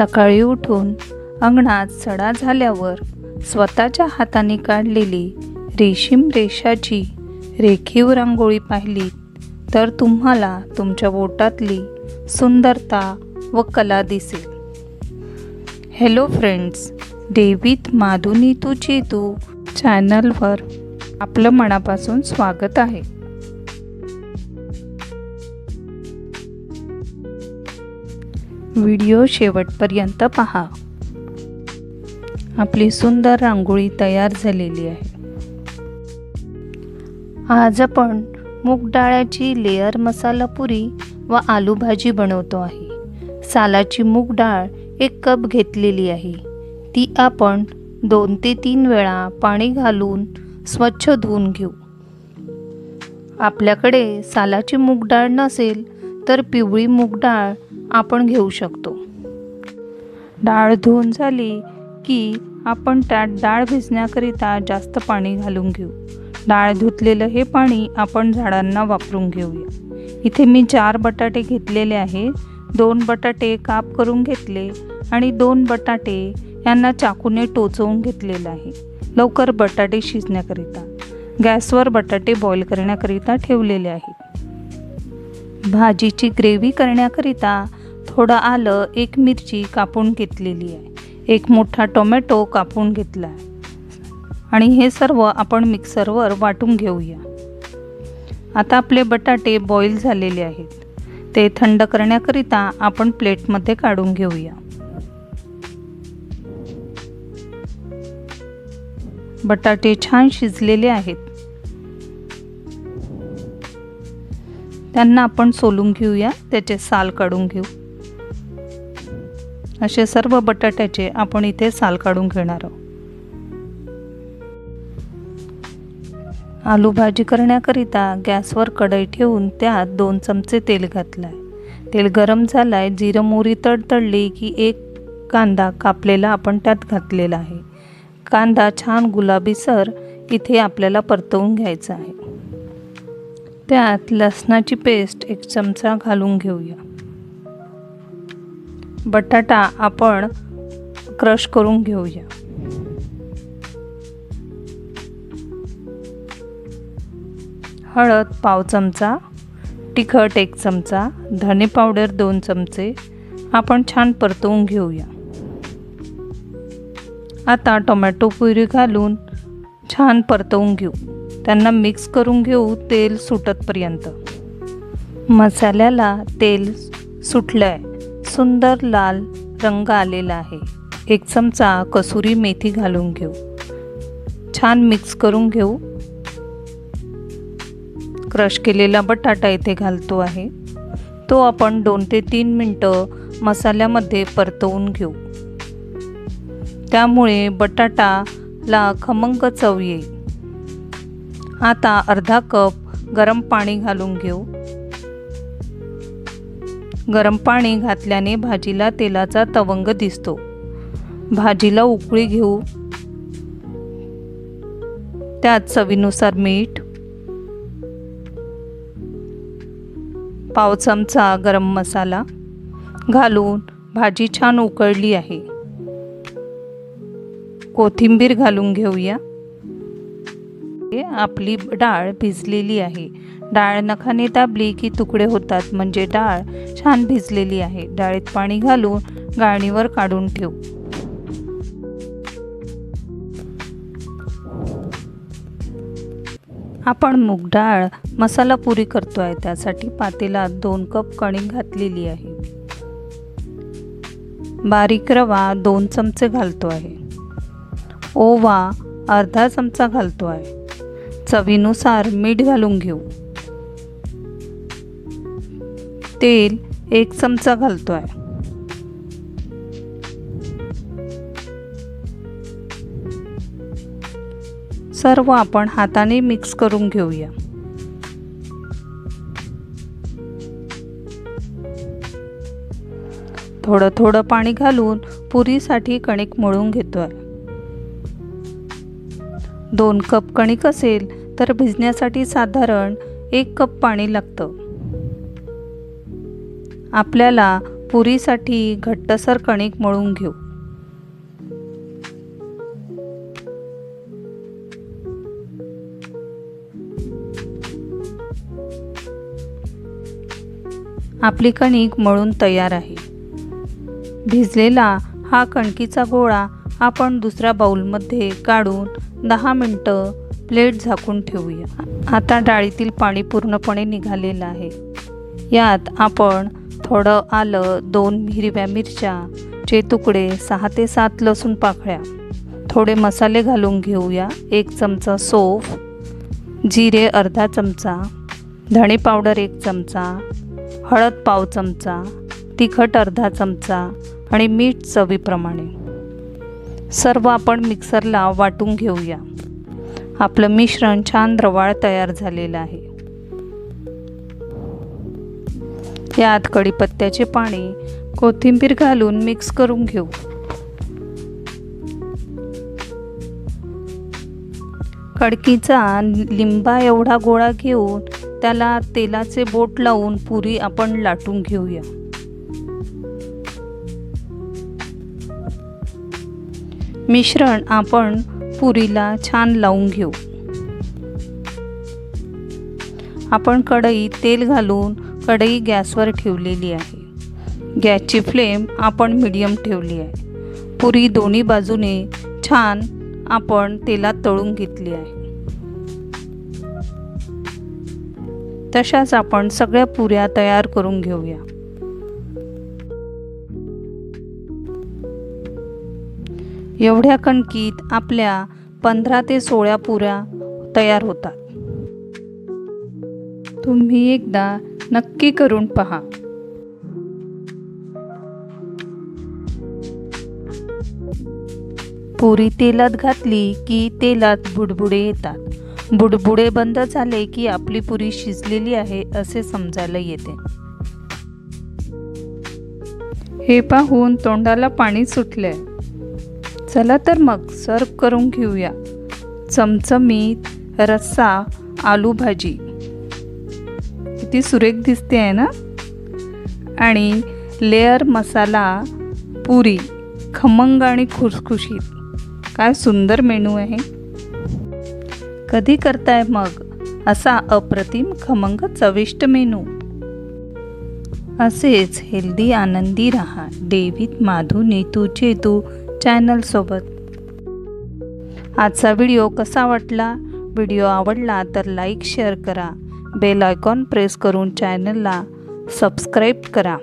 सकाळी उठून अंगणात सडा झाल्यावर स्वतःच्या हाताने काढलेली रेशीम रेषाची रेखीव रांगोळी पाहिली तर तुम्हाला तुमच्या बोटातली सुंदरता व कला दिसेल. हॅलो फ्रेंड्स डेवित माधुनी तू चेतू चॅनलवर आपलं मनापासून स्वागत आहे. व्हिडिओ शेवटपर्यंत पहा. आपली सुंदर रांगोळी तयार झालेली आहे. आज आपण मूग डाळाची लेअर मसाला पुरी व आलू भाजी बनवतो आहे. सालाची मूग डाळ एक कप घेतलेली आहे. ती आपण दोन ते तीन वेळा पाणी घालून स्वच्छ धुवून घेऊ. आपल्याकडे सालाची मूग डाळ नसेल तर पिवळी मूग डाळ आपण घेऊ शकतो. डाळ धुवून झाली की आपण त्यात डाळ भिजण्याकरिता जास्त पाणी घालून घेऊ. डाळ धुतलेलं हे पाणी आपण झाडांना वापरून घेऊया. इथे मी चार बटाटे घेतलेले आहे दोन बटाटे काप करून घेतले आणि दोन बटाटे यांना चाकूने टोचवून घेतलेलं आहे. लवकर बटाटे शिजण्याकरिता. गॅसवर बटाटे बॉईल करण्याकरिता ठेवलेले आहे. भाजीची ग्रेव्ही करण्याकरिता थोडं आलं एक मिरची कापून घेतलेली आहे. एक मोठा टोमॅटो कापून घेतला आहे आणि हे सर्व आपण मिक्सरवर वाटून घेऊया. आता आपले बटाटे बॉईल झालेले आहेत. ते थंड करण्याकरिता आपण प्लेटमध्ये काढून घेऊया. बटाटे छान शिजलेले आहेत. त्यांना आपण सोलून घेऊया. त्याचे साल काढून घेऊ. असे सर्व बटाट्याचे आपण इथे साल काढून घेणार आहोत. आलू भाजी करण्याकरिता गॅसवर कढई ठेवून त्यात दोन चमचे तेल घातलं आहे तेल गरम झालं आहे जिरं मोरी तडतडली की एक कांदा कापलेला आपण त्यात घातलेला आहे. कांदा छान गुलाबीसर इथे आपल्याला परतवून घ्यायचा आहे. त्यात लसणाची पेस्ट एक चमचा घालून घेऊया. बटाटा आपण क्रश करून घेऊया. हळद पाव चमचा तिखट एक चमचा धने पावडर दोन चमचे आपण छान परतवून घेऊया. आता टोमॅटो प्युरी घालून छान परतवून घेऊ. त्यांना मिक्स करून घेऊ तेल सुटतपर्यंत. मसाल्याला तेल सुटलं आहे सुंदर लाल रंग आलेला आहे. एक चमचा कसुरी मेथी घालून घेऊ. छान मिक्स करून घेऊ. क्रश केलेला बटाटा इथे घालतो आहे. तो आपण दोन ते तीन मिनटं मसाल्यामध्ये परतवून घेऊ. त्यामुळे बटाटाला खमंग चव येईल. आता अर्धा कप गरम पाणी घालून घेऊ. गरम पाणी घातल्याने भाजीला तेलाचा तवंग दिसतो. भाजीला उकळी घेऊ. त्यात चवीनुसार मीठ पाव चमचा गरम मसाला घालून भाजी छान उकळली आहे. कोथिंबीर घालून घेऊया. आपली डाळ भिजलेली आहे. डाळ नखाने दाबली की तुकडे होतात म्हणजे डाळ छान भिजलेली आहे. डाळीत पाणी घालून गाळणीवर काढून ठेवू. आपण मूग डाळ मसाला पुरी करतो आहे त्यासाठी पातेलात दोन कप कणिक घातलेली आहे. बारीक रवा दोन चमचे घालतो आहे ओवा अर्धा चमचा घालतो आहे चवीनुसार मीठ घालून घेऊ. तेल एक चमचा घालतो आहे सर्व आपण हाताने मिक्स करून घेऊया. थोडं थोडं पाणी घालून पुरीसाठी कणिक मळून घेतोय. दोन कप कणिक असेल तर भिजण्यासाठी साधारण एक कप पाणी लागतं. आपल्याला पुरीसाठी घट्टसर कणिक मळून घेऊ. आपली कणिक मळून तयार आहे. भिजलेला हा कणकीचा गोळा आपण दुसऱ्या बाऊलमध्ये काढून दहा मिनटं प्लेट झाकून ठेवूया. आता डाळीतील पाणी पूर्णपणे निघालेलं आहे. यात आपण थोडं आलं दोन हिरव्या मिरच्या चे तुकडे सहा ते सात लसूण पाकळ्या. थोडे मसाले घालून घेऊया. एक चमचा सोफ जिरे अर्धा चमचा धणे पावडर एक चमचा हळद पाव चमचा तिखट अर्धा चमचा आणि मीठ चवीप्रमाणे. सर्व आपण मिक्सरला वाटून घेऊया. आपलं मिश्रण छान रवाळ तयार झालेलं आहे. यात कढीपत्त्याचे पाणी कोथिंबीर घालून मिक्स करून घेऊ. कडकीचा लिंबा एवढा गोळा घेऊन त्याला तेलाचे बोट लावून पुरी आपण लाटून घेऊया. मिश्रण आपण पुरीला छान लावून घेऊ. आपण कढईत तेल घालून कढई गॅसवर ठेवलेली आहे. गॅसची फ्लेम आपण मिडियम ठेवली आहे. पुरी दोन्ही बाजूने छान आपण तेलात तळून घेतली आहे. तशाच आपण सगळ्या पुऱ्या तयार करून घेऊया. एवढ्या कणकीत आपल्या पंधरा ते सोळा पुऱ्या तयार होतात. तुम्ही एकदा नक्की करून पहा. पुरी तेलात घातली की तेलात बुडबुडे येतात. बुडबुडे बंद झाले की आपली पुरी शिजलेली आहे असे समजायला येते. हे पाहून तोंडाला पाणी सुटले चला तर मग सर्व करून घेऊया. चमचमीत रस्सा आलू भाजी किती सुरेख दिसते आहे ना? आणि लेअर मसाला पुरी खमंग आणि खुसखुशीत. काय सुंदर मेनू आहे. कधी करताय मग? असा अप्रतिम खमंग चविष्ट मेनू असेच हेल्दी आनंदी राहा डेव्हिड माधू नेतू चेतू चॅनलसोबत आजचा व्हिडिओ कसा वाटला? व्हिडिओ आवडला तर लाईक शेअर करा. बेल आयकॉन प्रेस करून चॅनलला सबस्क्राईब करा.